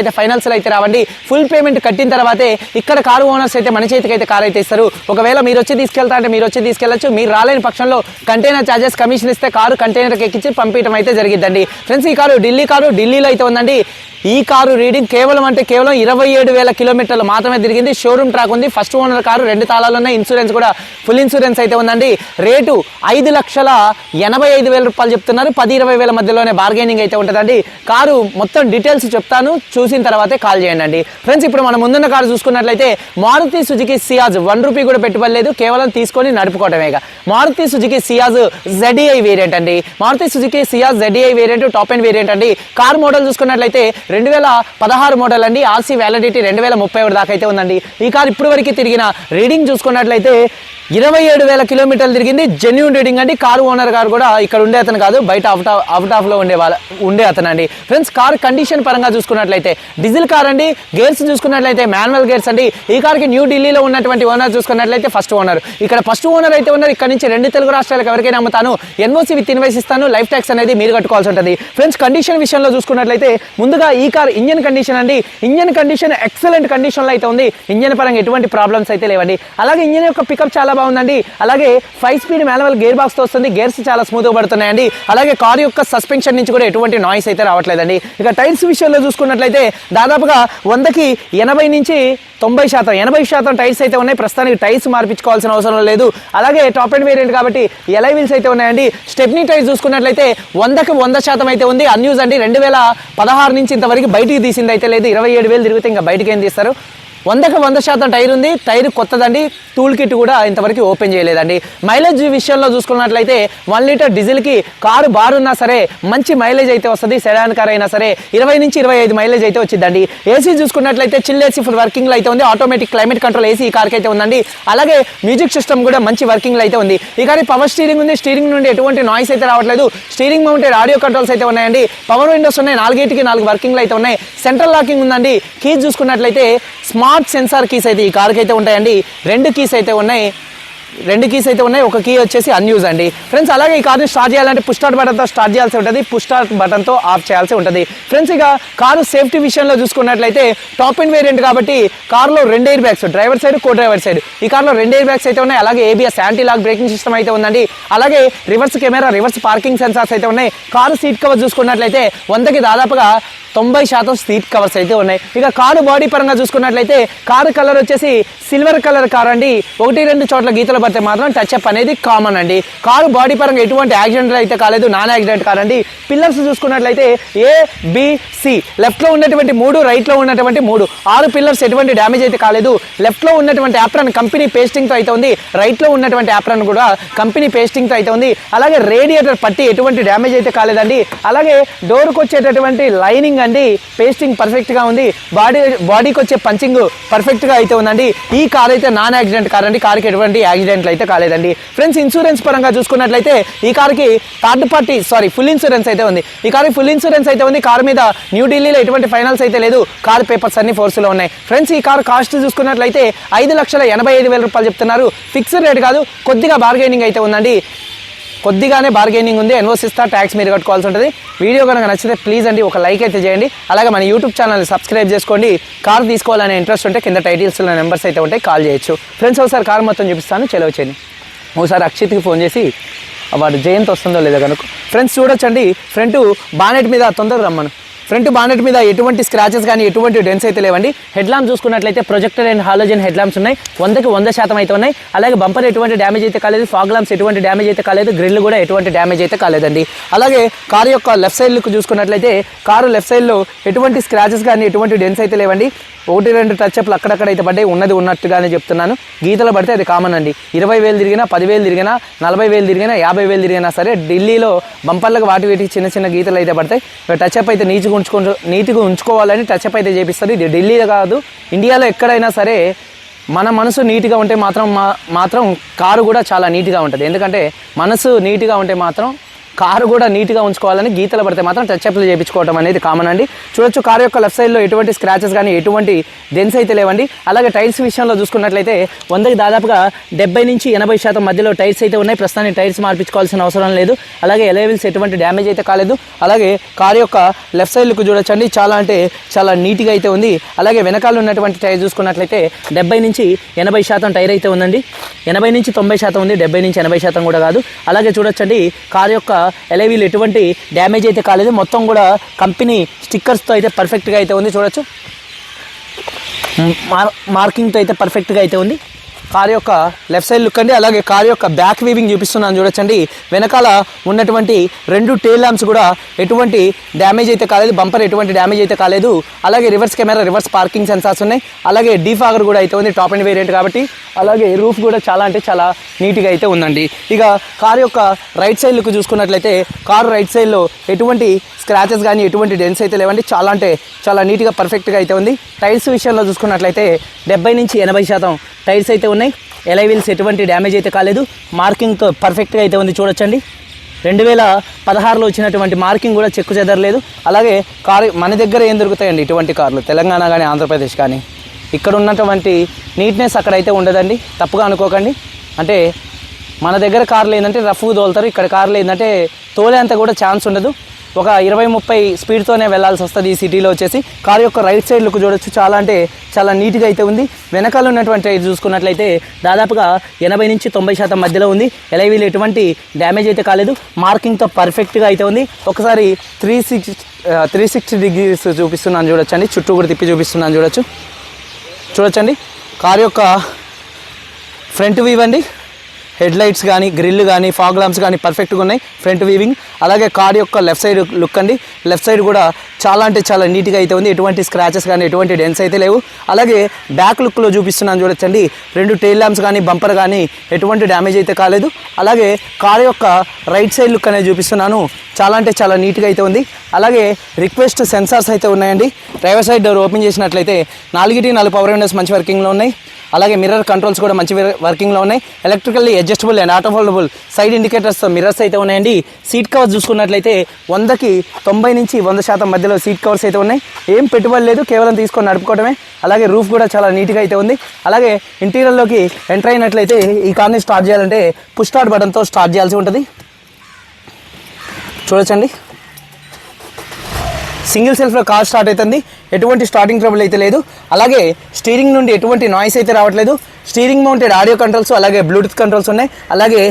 అయితే ఫైనల్స్లో అయితే రావండి. ఫుల్ పేమెంట్ కట్టిన తర్వాతే ఇక్కడ కారు ఓనర్స్ అయితే మన చేతికి అయితే కారు అయితే ఇస్తారు. ఒకవేళ మీరు వచ్చి తీసుకెళ్తా అంటే మీరు వచ్చి తీసుకెళ్ళొచ్చు మీరు రాలేని పక్షంలో కంటైనర్ చార్జెస్ కమిషన్ ఇస్తే కారు కంటైనర్కి ఎక్కించి పంపించడం అయితే జరిగిద్దండి. ఫ్రెండ్స్ ఈ కారు ఢిల్లీ కారు ఢిల్లీలో అయితే ఉందండి. ఈ కారు రీడింగ్ కేవలం అంటే కేవలం ఇరవై ఏడు వేల కిలోమీటర్లు మాత్రమే తిరిగింది. షోరూమ్ ట్రాక్ ఉంది. ఫస్ట్ ఓనర్ కారు రెండు తాళాలు ఉన్నాయి. ఇన్సూరెన్స్ కూడా ఫుల్ ఇన్సూరెన్స్ అయితే ఉందండి. రేటు ఐదు లక్షల ఎనభై ఐదు వేల రూపాయలు చెప్తున్నారు. పది ఇరవై వేల మధ్యలోనే బార్గెనింగ్ అయితే ఉంటుందండి. కారు మొత్తం డీటెయిల్స్ చెప్తాను. చూసిన తర్వాతే కాల్ చేయండి అండి ఫ్రెండ్స్ ఇప్పుడు మనం ముందున్న కారు చూసుకున్నట్లయితే Maruti Suzuki Ciaz one rupee కూడా పెట్టుబడి లేదు కేవలం తీసుకొని నడుపుకోవటమేగా Maruti Suzuki Ciaz ZDI variant అండి. Maruti Suzuki Ciaz ZDI variant top and variant అండి. కార్ మోడల్ చూసుకున్నట్లయితే రెండు వేల పదహారు మోడల్ అండి. ఆర్సీ వ్యాలిడిటీ రెండు వేల ముప్పై ఒకటి దాకా అయితే ఉందండి. ఈ కార్ ఇప్పుడు వరకు తిరిగిన రీడింగ్ చూసుకున్నట్లయితే ఇరవై ఏడు వేల కిలోమీటర్లు తిరిగింది. జెన్యున్ రీడింగ్ అండి. కారు ఓనర్ గారు కూడా ఇక్కడ ఉండే అతను కాదు బయట అవుట్ ఆఫ్ అవుట్ ఆఫ్లో ఉండే వాళ్ళ ఉండే అతను అండి ఫ్రెండ్స్ కార్ కండిషన్ పరంగా చూసుకున్నట్లయితే డీజిల్ కార్ అండి. గేర్స్ చూసుకున్నట్లయితే మాన్యువల్ గేర్స్ అండి. ఈ కార్కి న్యూ ఢిల్లీలో ఉన్నటువంటి ఓనర్ చూసుకున్నట్లయితే ఫస్ట్ ఓనర్. ఇక్కడ ఫస్ట్ ఓనర్ అయితే ఉన్నారు. ఇక్కడ నుంచి రెండు తెలుగు రాష్ట్రాలకు ఎవరికైనా అమ్ముతాను. ఎన్ఓసి విత్ ఇన్వైస్ ఇస్తాను. లైఫ్ ట్యాక్స్ అనేది మీరు కట్టుకోవాల్సి ఉంటుంది. ఫ్రెండ్స్ కండిషన్ విషయంలో చూసుకున్నట్లయితే ముందుగా ఈ కార్ ఇంజన్ కండిషన్ అండి. ఇంజన్ కండిషన్ ఎక్సలెంట్ కండిషన్లో అయితే ఉంది. ఇంజన్ పరంగా ఎటువంటి ప్రాబ్లమ్స్ అయితే లేవండి. అలాగే ఇంజన్ యొక్క పికప్ చాలా బాగుందండి. అలాగే five speed manual gear box వస్తుంది. గేర్స్ చాలా స్మూత్గా పడుతున్నాయండి. అలాగే కార్ యొక్క సస్పెన్షన్ నుంచి కూడా ఎటువంటి నాయిస్ అయితే రావట్లేదండి. ఇక టైర్స్ విషయంలో చూసుకున్నట్లయితే దాదాపుగా వందకి ఎనభై నుంచి తొంభై శాతం ఎనభై శాతం టైర్స్ అయితే ఉన్నాయి. ప్రస్తుతానికి టైర్స్ మార్పించుకోవాల్సిన అవసరం లేదు. అలాగే టాప్ అండ్ వేరియంట్ కాబట్టి ఎలై వీల్స్ అయితే ఉన్నాయండి. స్టెప్నీ టైర్స్ చూసుకున్నట్లయితే వందకి వంద శాతం అయితే ఉంది. అన్యూస్ అండి రెండు వేల పదహారు నుంచి ఇంతవరకు బయటికి తీసింది అయితే లేదు. ఇరవై ఏడు వేలు తిరిగితే ఇంకా బయటికి ఏం తీస్తారు? వందకి వంద శాతం టైర్ ఉంది. టైర్ కొత్తదండి. టూల్ కిట్ కూడా ఇంతవరకు ఓపెన్ చేయలేదండి. మైలేజ్ విషయంలో చూసుకున్నట్లయితే వన్ లీటర్ డీజిల్కి కారు బారున్నా సరే మంచి మైలేజ్ అయితే వస్తుంది. సెడాన్ కార్ అయినా సరే ఇరవై నుంచి ఇరవై ఐదు మైలేజ్ అయితే వచ్చిందండి. ఏసీ చూసుకున్నట్లయితే చిల్ ఏసీ ఫుల్ వర్కింగ్లో అయితే ఉంది. ఆటోమేటిక్ క్లైమేట్ కంట్రోల్ ఏసీ ఈ కార్కి అయితే ఉందండి. అలాగే మ్యూజిక్ సిస్టమ్ కూడా మంచి వర్కింగ్లో అయితే ఉంది. ఈ కానీ పవర్ స్టీరింగ్ ఉంది. స్టీరింగ్ నుండి ఎటువంటి నాయిస్ అయితే రావట్లేదు. స్టీరింగ్ మౌంటెడ్ ఆడియో కంట్రోల్స్ అయితే ఉన్నాయండి. పవర్ విండోస్ ఉన్నాయి. నాలుగేటికి నాలుగు వర్కింగ్లు అయితే ఉన్నాయి. సెంట్రల్ లాకింగ్ ఉందండి. కీ చూసుకున్నట్లయితే స్మార్ట్ సెన్సార్ కీస్ అయితే ఈ కార్కి అయితే ఉంటాయండి. రెండు కీస్ అయితే ఉన్నాయి. రెండు కీస్ అయితే ఉన్నాయి. ఒక కీ వచ్చేసి అన్యూజ్ అండి. ఫ్రెండ్స్ అలాగే ఈ కార్ని స్టార్ట్ చేయాలంటే పుష్ స్టార్ట్ బటన్తో స్టార్ట్ చేయాల్సి ఉంటుంది. పుష్ స్టార్ట్ బటన్తో ఆఫ్ చేయాల్సి ఉంటుంది. ఫ్రెండ్స్ ఇక కారు సేఫ్టీ విషయంలో చూసుకున్నట్లయితే టాప్ అండ్ వేరియంట్ కాబట్టి కారులో రెండు air bags driver side co driver side ఈ కార్లో రెండు ఎయిర్ బ్యాగ్స్ అయితే ఉన్నాయి. అలాగే ABS anti lock braking system అయితే ఉందండి. అలాగే reverse camera reverse parking sensors అయితే ఉన్నాయి. కారు సీట్ కవర్ చూసుకున్నట్లయితే వందకి దాదాపుగా తొంభై శాతం సీట్ కవర్స్ అయితే ఉన్నాయి. ఇక కారు బాడీ పరంగా చూసుకున్నట్లయితే కారు కలర్ వచ్చేసి సిల్వర్ కలర్ కార్ అండి. ఒకటి రెండు చోట్ల గీతలు పడితే మాత్రం టచ్ అప్ అనేది కామన్ అండి. కారు బాడీ పరంగా ఎటువంటి యాక్సిడెంట్ అయితే కాలేదు నాన్ యాక్సిడెంట్ కారండి పిల్లర్స్ చూసుకున్నట్లయితే ఏ బిసి లెఫ్ట్లో ఉన్నటువంటి మూడు రైట్లో ఉన్నటువంటి మూడు. ఆరు పిల్లర్స్ ఎటువంటి డ్యామేజ్ అయితే కాలేదు. లెఫ్ట్లో ఉన్నటువంటి యాప్రన్ కంపెనీ పేస్టింగ్తో అయితే ఉంది. రైట్లో ఉన్నటువంటి యాప్రన్ కూడా కంపెనీ పేస్టింగ్తో అయితే ఉంది. అలాగే రేడియేటర్ పట్టి ఎటువంటి డ్యామేజ్ అయితే కాలేదండి. అలాగే డోర్కి వచ్చేటటువంటి లైనింగ్ అండి పేస్టింగ్ పర్ఫెక్ట్గా ఉంది. బాడీ బాడీకి వచ్చే పంచింగ్ పర్ఫెక్ట్గా అయితే ఉందండి. ఈ కార్ అయితే నాన్ యాక్సిడెంట్ కార్ అండి కార్కి ఎటువంటి యాక్సిడెంట్లు అయితే కాలేదండి. ఫ్రెండ్స్ ఇన్సూరెన్స్ పరంగా చూసుకున్నట్లయితే ఈ కార్కి third party sorry full insurance అయితే ఉంది. ఈ కార్కి ఫుల్ ఇన్సూరెన్స్ అయితే ఉంది. కార్ మీద న్యూ ఢిల్లీలో ఎటువంటి ఫైనల్స్ అయితే లేదు. కార్ పేపర్స్ అన్ని ఫోర్స్లో ఉన్నాయి. ఫ్రెండ్స్ ఈ కార్ కాస్ట్ చూసుకున్నట్లయితే ఐదు లక్షల ఎనభై ఐదు వేల రూపాయలు చెప్తున్నారు. ఫిక్స్డ్ రేట్ కాదు కొద్దిగా బార్గెనింగ్ అయితే ఉందండి. కొద్దిగానే బార్గెనింగ్ ఉంది. ఎన్ఓస్ ఇస్తా ట్యాక్స్ మీరు కట్టుకోవాల్సి ఉంటుంది. వీడియో కనుక నచ్చితే ప్లీజ్ అండి ఒక లైక్ అయితే చేయండి. అలాగే మన యూట్యూబ్ ఛానల్ సబ్స్క్రైబ్ చేసుకోండి. కార్ తీసుకోవాలనే ఇంట్రెస్ట్ ఉంటే కింద టైటిల్స్లో నెంబర్స్ అయితే ఉంటాయి కాల్ చేయొచ్చు. ఫ్రెండ్స్ ఒకసారి కార్ మొత్తం చూపిస్తాను. చెలవ చేయండి. ఒకసారి అక్షిత్కి ఫోన్ చేసి వాడు జయంత్ వస్తుందో లేదో కనుక ఫ్రెండ్స్ చూడొచ్చండి. ఫ్రంట్ బానెట్ మీద తొందరగా రమ్మను. ఫ్రంట్ బానెట్ మీద ఎటువంటి స్క్రాచెస్ కానీ ఎటువంటి డెన్స్ అయితే లేవండి. హెడ్ ల్యాంప్ చూసుకున్నట్లయితే projector and halogen head lamps ఉన్నాయి. వందకి వంద శాతం అయితే ఉన్నాయి. అలాగే బంపర్ ఎటువంటి డ్యామేజ్ అయితే కాలేదు. ఫాగ్ ల్యాంప్స్ ఎటువంటి డ్యామేజ్ అయితే కాలేదు. గ్రిల్ కూడా ఎటువంటి డ్యామేజ్ అయితే కాలేదండి. అలాగే కారు యొక్క లెఫ్ట్ సైడ్ లుక్ చూసుకున్నట్లయితే కారు లెఫ్ట్ సైడ్లో ఎటువంటి స్క్రాచెస్ కానీ ఎటువంటి డెన్స్ అయితే లేవండి. ఒకటి రెండు టచ్ అప్లు అక్కడక్కడ అయితే పడ్డాయి. ఉన్నది ఉన్నట్టుగానే చెప్తున్నాను. గీతలు పడితే అది కామన్ అండి. ఇరవై వేలు తిరిగినా పదివేలు తిరిగినా నలభై వేలు తిరిగినా యాభై వేలు తిరిగినా సరే ఢిల్లీలో బంపర్లకు వాటి వీటికి చిన్న చిన్న గీతలు అయితే పడతాయి. టచ్ అప్ అయితే నీట్గా ఉంచుకో నీట్గా ఉంచుకోవాలని టచ్అప్ అయితే చేపిస్తారు ఇది ఢిల్లీలో కాదు ఇండియాలో ఎక్కడైనా సరే మన మనసు నీట్గా ఉంటే మాత్రం మా- మాత్రం కారు కూడా చాలా నీట్గా ఉంటుంది. ఎందుకంటే మనసు నీట్గా ఉంటే మాత్రం కారు కూడా నీట్గా ఉంచుకోవాలని గీతలు పడితే మాత్రం టచ్ అప్లు చేయించుకోవడం అనేది కామన్ అండి. చూడొచ్చు కారు యొక్క లెఫ్ట్ సైడ్లో ఎటువంటి స్క్రాచెస్ కానీ ఎటువంటి డెన్స్ అయితే లేవండి. అలాగే టైర్స్ విషయంలో చూసుకున్నట్లయితే వందకి దాదాపుగా డెబ్బై నుంచి ఎనభై శాతం మధ్యలో టైర్స్ అయితే ఉన్నాయి. ప్రస్తుతానికి టైర్స్ మార్పించుకోవాల్సిన అవసరం లేదు. అలాగే ఎలైవిల్స్ ఎటువంటి డ్యామేజ్ అయితే కాలేదు. అలాగే కారు యొక్క లెఫ్ట్ సైడ్ చూడొచ్చండి. చాలా అంటే చాలా నీట్గా అయితే ఉంది. అలాగే వెనకాల ఉన్నటువంటి టైర్ చూసుకున్నట్లయితే డెబ్బై నుంచి ఎనభై శాతం టైర్ అయితే ఉందండి. ఎనభై నుంచి తొంభై శాతం ఉంది. డెబ్బై నుంచి ఎనభై శాతం కూడా కాదు. అలాగే చూడొచ్చండి. కారు యొక్క ఎలా వీళ్ళు ఎటువంటి డ్యామేజ్ అయితే కాలేదు. మొత్తం కూడా కంపెనీ స్టిక్కర్స్తో అయితే పర్ఫెక్ట్గా అయితే ఉంది. చూడొచ్చు. మార్కింగ్తో అయితే పర్ఫెక్ట్గా అయితే ఉంది. కార్ యొక్క లెఫ్ట్ సైడ్ లుక్ అండి అలాగే కార్ యొక్క బ్యాక్ వీవింగ్ చూపిస్తున్నాను చూడొచ్చండి. వెనకాల ఉన్నటువంటి రెండు టేల్ ల్యాంప్స్ కూడా ఎటువంటి డ్యామేజ్ అయితే కాలేదు బంపర్ ఎటువంటి డ్యామేజ్ అయితే కాలేదు. అలాగే reverse camera reverse parking sensors ఉన్నాయి. అలాగే డీఫాగర్ కూడా అయితే ఉంది టాప్ అండ్ వేరియంట్ కాబట్టి. అలాగే రూఫ్ కూడా చాలా అంటే చాలా నీట్గా అయితే ఉందండి. ఇక కార్ యొక్క రైట్ సైడ్ లుక్ చూసుకున్నట్లయితే కారు రైట్ సైడ్లో ఎటువంటి స్క్రాచెస్ కానీ ఎటువంటి డెన్స్ అయితే లేవండి. చాలా అంటే చాలా నీట్గా పర్ఫెక్ట్గా అయితే ఉంది. టైర్స్ విషయంలో చూసుకున్నట్లయితే డెబ్బై నుంచి ఎనభై శాతం టైర్స్ అయితే ఉన్నాయి. ఎలై వీల్స్ ఎటువంటి డ్యామేజ్ అయితే కాలేదు. మార్కింగ్తో పర్ఫెక్ట్గా అయితే ఉంది చూడొచ్చండి. రెండు వేల పదహారులో వచ్చినటువంటి మార్కింగ్ కూడా చెక్కు చెదరలేదు. అలాగే కారు మన దగ్గర ఏం దొరుకుతాయండి ఇటువంటి కార్లు? తెలంగాణ కానీ ఆంధ్రప్రదేశ్ కానీ ఇక్కడ ఉన్నటువంటి నీట్నెస్ అక్కడైతే ఉండదండి. తప్పుగా అనుకోకండి. అంటే మన దగ్గర కార్లు ఏంటంటే రఫ్గా తోలుతారు. ఇక్కడ కార్లు ఏంటంటే తోలేంత కూడా ఛాన్స్ ఉండదు. ఒక ఇరవై ముప్పై స్పీడ్తోనే వెళ్ళాల్సి వస్తుంది ఈ సిటీలో వచ్చేసి. కారు యొక్క రైట్ సైడ్ లుక్ చూడొచ్చు. చాలా అంటే చాలా నీట్గా అయితే ఉంది. వెనకాల ఉన్నటువంటి చూసుకున్నట్లయితే దాదాపుగా ఎనభై నుంచి తొంభై శాతం మధ్యలో ఉంది. ఎలైవీలు ఎటువంటి డ్యామేజ్ అయితే కాలేదు. మార్కింగ్తో పర్ఫెక్ట్గా అయితే ఉంది. ఒకసారి three six three sixty degrees చూపిస్తున్నాను చూడొచ్చండి. చుట్టూ కూడా తిప్పి చూపిస్తున్నాను చూడొచ్చు. చూడొచ్చండి. కారు యొక్క ఫ్రంట్ వ్యూ అండి. హెడ్ లైట్స్ కానీ గ్రిల్ కానీ ఫాగ్ లాంప్స్ కానీ పర్ఫెక్ట్గా ఉన్నాయి. ఫ్రంట్ వీవింగ్ అలాగే కార్ యొక్క లెఫ్ట్ సైడ్ లుక్ అండి. లెఫ్ట్ సైడ్ కూడా చాలా అంటే చాలా నీట్గా అయితే ఉంది. ఎటువంటి స్క్రాచెస్ కానీ ఎటువంటి డెన్స్ అయితే లేవు. అలాగే బ్యాక్ లుక్లో చూపిస్తున్నాను చూడొచ్చండి. రెండు టైల్ ల్యాంప్స్ కానీ బంపర్ కానీ ఎటువంటి డ్యామేజ్ అయితే కాలేదు. అలాగే కార్ యొక్క రైట్ సైడ్ లుక్ అనేది చూపిస్తున్నాను. చాలా అంటే చాలా నీట్గా అయితే ఉంది. అలాగే రిక్వెస్ట్ సెన్సార్స్ అయితే ఉన్నాయండి. డ్రైవర్ సైడ్ డోర్ ఓపెన్ చేసినట్లయితే నాలుగిటి నాలుగు పవర్ విండోస్ మంచి వర్కింగ్లో ఉన్నాయి. అలాగే మిర్రర్ కంట్రోల్స్ కూడా మంచి వర్కింగ్లో ఉన్నాయి. Electrically adjustable and autofoldable side indicators mirrors అయితే ఉన్నాయండి. సీట్ కవర్స్ చూసుకున్నట్లయితే వందకి తొంభై నుంచి వంద శాతం మధ్యలో సీట్ కవర్స్ అయితే ఉన్నాయి. ఏం పెట్టుబడి లేదు కేవలం తీసుకొని నడుపుకోవడమే. అలాగే రూఫ్ కూడా చాలా నీట్గా అయితే ఉంది. అలాగే ఇంటీరియర్లోకి ఎంటర్ అయినట్లయితే ఈ కార్ని స్టార్ట్ చేయాలంటే పుష్ స్టార్ట్ బటన్తో స్టార్ట్ చేయాల్సి ఉంటుంది. చూడొచ్చండి. సింగిల్ సెల్ఫ్లో కార్ స్టార్ట్ అవుతుంది. ఎటువంటి స్టార్టింగ్ ట్రబుల్ అయితే లేదు. అలాగే స్టీరింగ్ నుండి ఎటువంటి నాయిస్ అయితే రావట్లేదు. స్టీరింగ్ మౌంటెడ్ ఆడియో కంట్రోల్స్ అలాగే బ్లూటూత్ కంట్రోల్స్ ఉన్నాయి. అలాగే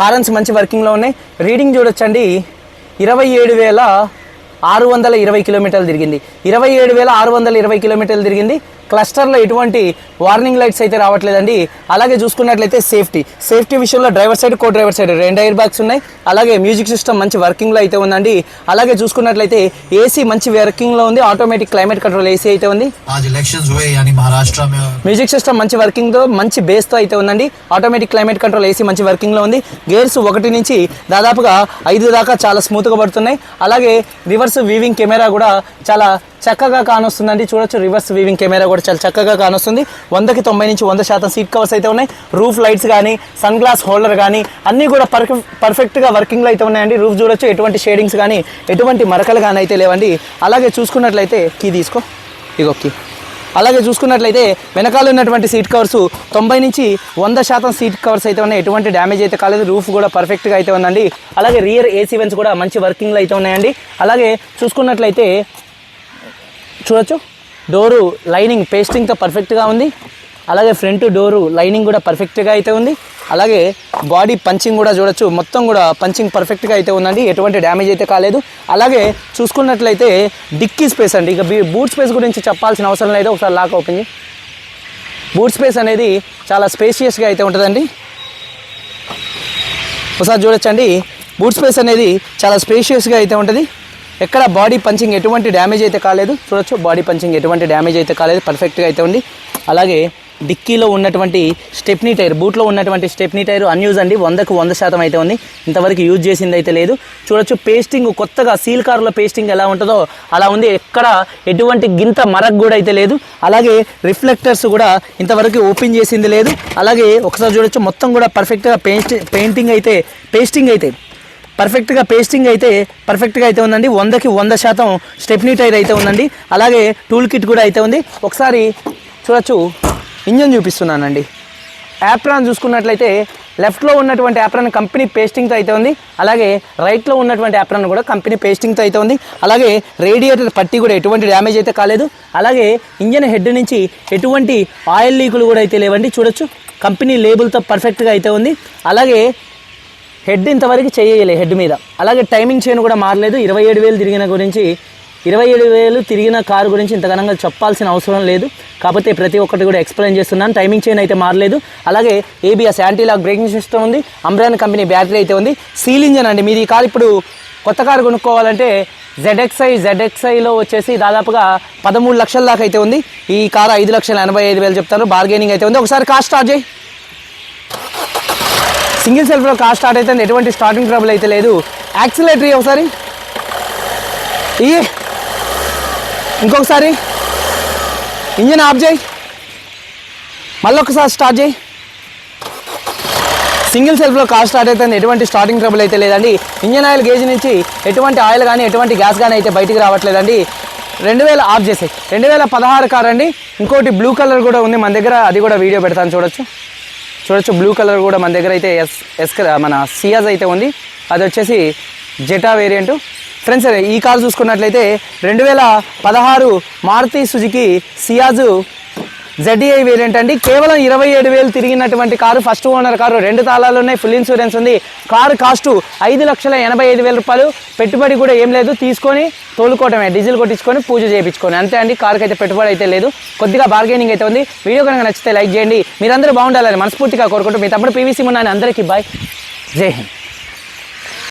హారన్స్ మంచి వర్కింగ్లో ఉన్నాయి. రీడింగ్ చూడొచ్చండి. ఇరవై ఏడు వేల ఆరు వందల ఇరవై కిలోమీటర్లు తిరిగింది. ఇరవై ఏడు వేల ఆరు వందల ఇరవై కిలోమీటర్లు తిరిగింది. క్లస్టర్లో ఎటువంటి వార్నింగ్ లైట్స్ అయితే రావట్లేదండి. అలాగే చూసుకున్నట్లయితే సేఫ్టీ. సేఫ్టీ విషయంలో driver side co driver side రెండు ఎయిర్ బ్యాగ్స్ ఉన్నాయి. అలాగే మ్యూజిక్ సిస్టమ్ మంచి వర్కింగ్లో అయితే ఉందండి. అలాగే చూసుకున్నట్లయితే ఏసీ మంచి వర్కింగ్లో ఉంది. ఆటోమేటిక్ క్లైమేట్ కంట్రోల్ ఏసీ అయితే ఉంది. మ్యూజిక్ సిస్టమ్ మంచి వర్కింగ్తో మంచి బేస్తో అయితే ఉందండి. ఆటోమేటిక్ క్లైమేట్ కంట్రోల్ ఏసీ మంచి వర్కింగ్లో ఉంది. గేర్స్ ఒకటి నుంచి దాదాపుగా ఐదు దాకా చాలా స్మూత్గా పడుతున్నాయి. అలాగే రివర్స్ రివర్స్ వీవింగ్ కెమెరా కూడా చాలా చక్కగా కానొస్తుందండి. చూడొచ్చు రివర్స్ వీవింగ్ కెమెరా కూడా చాలా చక్కగా కానొస్తుంది. వందకి తొంభై నుంచి వంద శాతం సీట్ కవర్స్ అయితే ఉన్నాయి. రూఫ్ లైట్స్ కానీ సన్ గ్లాస్ హోల్డర్ కానీ అన్నీ కూడా పర్ఫెక్ట్ పర్ఫెక్ట్గా వర్కింగ్లో అయితే ఉన్నాయండి. రూఫ్ చూడొచ్చు ఎటువంటి షేడింగ్స్ కానీ ఎటువంటి మరకలు కానీ అయితే లేవండి. అలాగే చూసుకున్నట్లయితే కీ తీసుకో. ఇగో కీ. అలాగే చూసుకున్నట్లయితే వెనకాల ఉన్నటువంటి సీట్ కవర్స్ తొంభై నుంచి వంద శాతం సీట్ కవర్స్ అయితే ఉన్నాయి. ఎటువంటి డ్యామేజ్ అయితే కాలేదు. రూఫ్ కూడా పర్ఫెక్ట్గా అయితే ఉందండి. అలాగే రియర్ ఏసీ వెన్స్ కూడా మంచి వర్కింగ్లో అయితే ఉన్నాయండి. అలాగే చూసుకున్నట్లయితే చూడొచ్చు. డోరు లైనింగ్ పేస్టింగ్తో పర్ఫెక్ట్గా ఉంది. అలాగే ఫ్రంట్ డోరు లైనింగ్ కూడా పర్ఫెక్ట్గా అయితే ఉంది. అలాగే బాడీ పంచింగ్ కూడా చూడొచ్చు. మొత్తం కూడా పంచింగ్ పర్ఫెక్ట్గా అయితే ఉందండి. ఎటువంటి డ్యామేజ్ అయితే కాలేదు. అలాగే చూసుకున్నట్లయితే డిక్కీ స్పేస్ అండి. ఇక బూట్ స్పేస్ గురించి చెప్పాల్సిన అవసరం లేదు. ఒకసారి లాక్ ఓపెన్ బూట్ స్పేస్ అనేది చాలా స్పేషియస్గా అయితే ఉంటుందండి. ఒకసారి చూడొచ్చండి. బూట్ స్పేస్ అనేది చాలా స్పేషియస్గా అయితే ఉంటుంది. ఎక్కడ బాడీ పంచింగ్ ఎటువంటి డ్యామేజ్ అయితే కాలేదు. చూడొచ్చు. బాడీ పంచింగ్ ఎటువంటి డ్యామేజ్ అయితే కాలేదు. పర్ఫెక్ట్గా అయితే ఉంది. అలాగే డిక్కీలో ఉన్నటువంటి స్టెప్నీ టైర్ బూట్లో ఉన్నటువంటి స్టెప్నీ టైర్ అన్యూజ్ అండి. వందకు వంద శాతం అయితే ఉంది. ఇంతవరకు యూజ్ చేసింది అయితే లేదు. చూడొచ్చు పేస్టింగ్ కొత్తగా సీల్ కారులో పేస్టింగ్ ఎలా ఉంటుందో అలా ఉంది. ఎక్కడ ఎటువంటి గింత మరక్ కూడా అయితే లేదు. అలాగే రిఫ్లెక్టర్స్ కూడా ఇంతవరకు ఓపెన్ చేసింది లేదు. అలాగే ఒకసారి చూడొచ్చు మొత్తం కూడా పర్ఫెక్ట్గా పెయింట్ పెయింటింగ్ అయితే పేస్టింగ్ అయితే పర్ఫెక్ట్గా పేస్టింగ్ అయితే పర్ఫెక్ట్గా అయితే ఉందండి. వందకి వంద శాతం స్టెప్నీ టైర్ అయితే ఉందండి. అలాగే టూల్ కిట్ కూడా అయితే ఉంది. ఒకసారి చూడొచ్చు ఇంజన్ చూపిస్తున్నానండి. యాప్రాన్ చూసుకున్నట్లయితే లెఫ్ట్లో ఉన్నటువంటి యాప్రాన్ కంపెనీ పేస్టింగ్తో అయితే ఉంది. అలాగే రైట్లో ఉన్నటువంటి యాప్రాన్ కూడా కంపెనీ పేస్టింగ్తో అయితే ఉంది. అలాగే రేడియేటర్ పట్టి కూడా ఎటువంటి డ్యామేజ్ అయితే కాలేదు. అలాగే ఇంజన్ హెడ్ నుంచి ఎటువంటి ఆయిల్ లీకులు కూడా అయితే లేవండి. చూడొచ్చు. కంపెనీ లేబుల్తో పర్ఫెక్ట్గా అయితే ఉంది. అలాగే హెడ్ ఇంతవరకు చేయలే హెడ్ మీద. అలాగే టైమింగ్ చైన్ కూడా మారలేదు. ఇరవై ఏడు వేలు తిరిగిన గురించి ఇరవై ఏడు వేలు తిరిగిన కారు గురించి ఇంతగానంగా చెప్పాల్సిన అవసరం లేదు. కాకపోతే ప్రతి ఒక్కటి కూడా ఎక్స్ప్లెయిన్ చేస్తున్నాను. టైమింగ్ చైన్ అయితే మారలేదు. అలాగే ABS anti lock braking system ఉంది. అంబ్రాన్ కంపెనీ బ్యాటరీ అయితే ఉంది. సీల్ ఇంజన్ అండి. మీది ఈ కారు ఇప్పుడు కొత్త కారు కొనుక్కోవాలంటే జెడ్ఎక్స్ఐ జెడ్ఎక్స్ఐలో వచ్చేసి దాదాపుగా పదమూడు లక్షల దాకా అయితే ఉంది. ఈ కారు ఐదు లక్షల ఎనభై ఐదు వేలు చెప్తారు. బార్గెనింగ్ అయితే ఉంది. ఒకసారి కార్ స్టార్ట్ చేయి. సింగిల్ సెల్ఫ్లో కార్ స్టార్ట్ అయితే ఎటువంటి స్టార్టింగ్ ట్రబుల్ అయితే లేదు. యాక్సిలేటరీ ఒకసారి. ఈ ఇంకొకసారి. ఇంజన్ ఆఫ్ చేయి. మళ్ళీ ఒకసారి స్టార్ట్ చేయి. సింగిల్ సెల్ఫ్లో కార్ స్టార్ట్ అయితే ఎటువంటి స్టార్టింగ్ ట్రబుల్ అయితే లేదండి. ఇంజన్ ఆయిల్ గేజ్ నుంచి ఎటువంటి ఆయిల్ కానీ ఎటువంటి గ్యాస్ కానీ అయితే బయటికి రావట్లేదండి. రెండు వేల ఆఫ్ చేసాయి. రెండు వేల పదహారు కార్ అండి. ఇంకోటి బ్లూ కలర్ కూడా ఉంది. మన దగ్గర అది కూడా వీడియో పెడతాను చూడొచ్చు. చూడొచ్చు బ్లూ కలర్ కూడా మన దగ్గర అయితే ఎస్ ఎస్ మన సియాజ్ అయితే ఉంది. అది వచ్చేసి జెటా వేరియంటు. ఫ్రెండ్స్ ఈ కారు చూసుకున్నట్లయితే రెండు వేల పదహారు మారుతి సుజుకి సియాజు జెడ్ఈఐ వేరియంట్ అండి. కేవలం ఇరవై ఏడు వేలు తిరిగినటువంటి కారు ఫస్ట్ ఓనర్ కారు. రెండు తాళాలు ఉన్నాయి ఫుల్ ఇన్సూరెన్స్ ఉంది. కారు కాస్ట్ ఐదు లక్షల ఎనభై ఐదు వేల రూపాయలు. పెట్టుబడి కూడా ఏం లేదు. తీసుకొని తోలుకోవటమే. డీజిల్ కొట్టించుకొని పూజ చేయించుకొని. అంతే అండి కారుకి అయితే పెట్టుబడి అయితే లేదు. కొద్దిగా బార్గెనింగ్ అయితే ఉంది. వీడియో కనుక నచ్చితే లైక్ చేయండి. మీరందరూ బాగుండాలని మనస్ఫూర్తిగా కోరుకుంటూ మీ తమ్ముడు పీవీసీ ఉన్నాను అందరికీ బాయ్ జై హింద్.